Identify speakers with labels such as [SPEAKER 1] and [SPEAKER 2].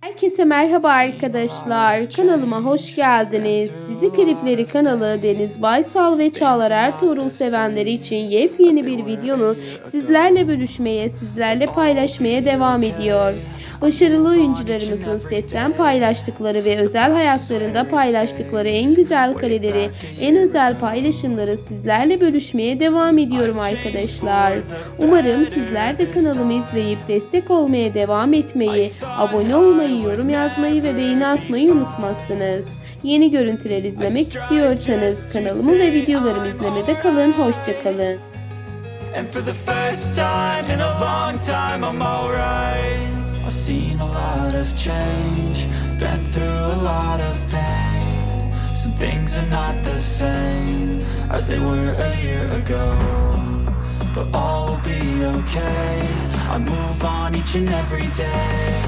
[SPEAKER 1] Herkese merhaba arkadaşlar. Kanalıma hoş geldiniz. Dizi klipleri kanalı Deniz Baysal ve Çağlar Ertuğrul sevenleri için yepyeni bir videonu sizlerle bölüşmeye, sizlerle paylaşmaya devam ediyor. Başarılı oyuncularımızın setten paylaştıkları ve özel hayatlarında paylaştıkları en güzel kareleri, en özel paylaşımları sizlerle bölüşmeye devam ediyorum arkadaşlar. Umarım sizler de kanalımı izleyip destek olmaya devam etmeyi, abone olmayı, yorum yazmayı ve beğeni atmayı unutmazsınız. Yeni görüntüler izlemek istiyorsanız kanalımı ve videolarımı izlemede kalın. Hoşçakalın.
[SPEAKER 2] And for the first time in a long time, I'm alright. I've seen a lot of change, been through a lot of pain. Some things are not the same as they were a year ago. But all will be okay. I move on each and every day.